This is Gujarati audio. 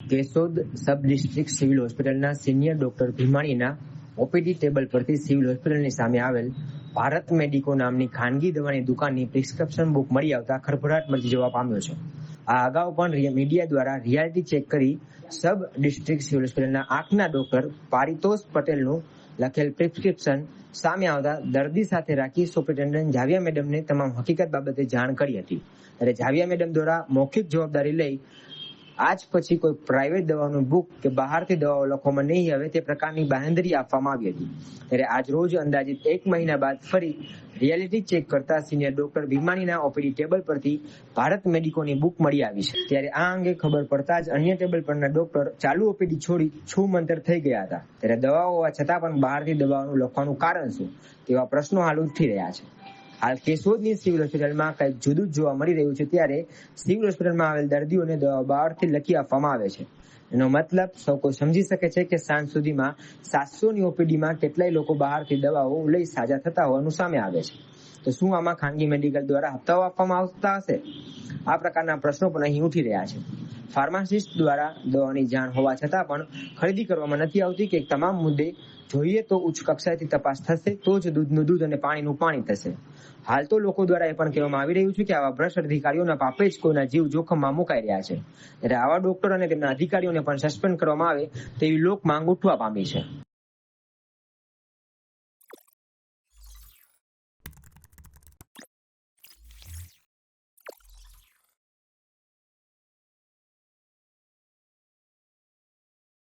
કેશોદ સબ ડિસ્ટ્રિક્ટ સિવિલ હોસ્પિટલના સિનિયર ડોક્ટર ભીમાણીના ઓપીડી ટેબલ પરથી સિવિલ હોસ્પિટલની સામે આવેલ ભારત મેડિકો નામની ખાનગી દવાની દુકાનની પ્રિસ્ક્રિપ્શન બુક મળી આવતા ખળભળાટ મચી જવા પામ્યો છે. આ અગાઉ પણ મીડિયા દ્વારા રિયાલિટી ચેક કરી સબ ડિસ્ટ્રિક્ટ સિવિલ હોસ્પિટલના આંખના ડોક્ટર પારિતોષ પટેલનું લખેલ પ્રિસ્ક્રિપ્શન સામે આવતા દર્દી સાથે રાખી સુપ્રિન્ટેન્ડન્ટ જાવિયા મેડમને તમામ હકીકત બાબતે જાણ કરી હતી. ત્યારે જાવિયા મેડમ દ્વારા મૌખિક જવાબદારી લઈ આજ પછી કોઈ પ્રાઇવેટ દવાનું બુક કે બહારથી દવાઓ લખવામાં નહીં આવે તે પ્રકારની બાહેંધરી આપવામાં આવી હતી. ત્યારે આજ રોજ અંદાજિત એક મહિના બાદ ફરી રિયાલિટી ચેક કરતા સિનિયર ડોક્ટર ભીમાણીના ઓપીડી ટેબલ પરથી ભારત મેડિકોની બુક મળી આવી છે. ત્યારે આ અંગે ખબર પડતા જ અન્ય ટેબલ પરના ડોક્ટર ચાલુ ઓપીડી છોડી છૂમંતર મંતર થઈ ગયા હતા. ત્યારે દવાઓ હોવા છતાં પણ બહારથી દવાઓનું લખવાનું કારણ શું? તેવા પ્રશ્નો હાલ ઉઠી રહ્યા છે. હાલ કેશોદની સિવિલ હોસ્પિટલમાં કંઈક જુદું જોવા મળી રહ્યું છે ત્યારે સિવિલ હોસ્પિટલમાં આવેલ દર્દીઓને દવા બહારથી લખી આપવામાં આવે છે. એનો મતલબ સૌ કોઈ સમજી શકે છે કે સાંજ સુધીમાં સાતસોની ઓપીડીમાં કેટલાય લોકો બહારથી દવાઓ લઈ સાજા થતા હોવાનું સામે આવે છે. તો શું આમાં ખાનગી મેડિકલ દ્વારા હપ્તાઓ આપવામાં આવતા હશે? આ પ્રકારના પ્રશ્નો પણ અહીં ઉઠી રહ્યા છે. ફાર્માસિસ્ટ દ્વારા દવાની જાણ હોવા છતાં પણ ખરીદી કરવામાં નથી આવતી કે તમામ મુદ્દે જોઈએ તો ઉચ્ચ કક્ષાએથી તપાસ થશે તો જ દૂધનું દૂધ અને પાણીનું પાણી થશે. હાલ તો લોકો દ્વારા એ પણ કહેવામાં આવી રહ્યું છે કે આવા ભ્રષ્ટ અધિકારીઓના પાપે જ કોઈના જીવ જોખમમાં મુકાઈ રહ્યા છે. ત્યારે આવા ડોક્ટર અને તેમના અધિકારીઓને પણ સસ્પેન્ડ કરવામાં આવે તેવી લોક માંગ ઉઠવા પામી છે.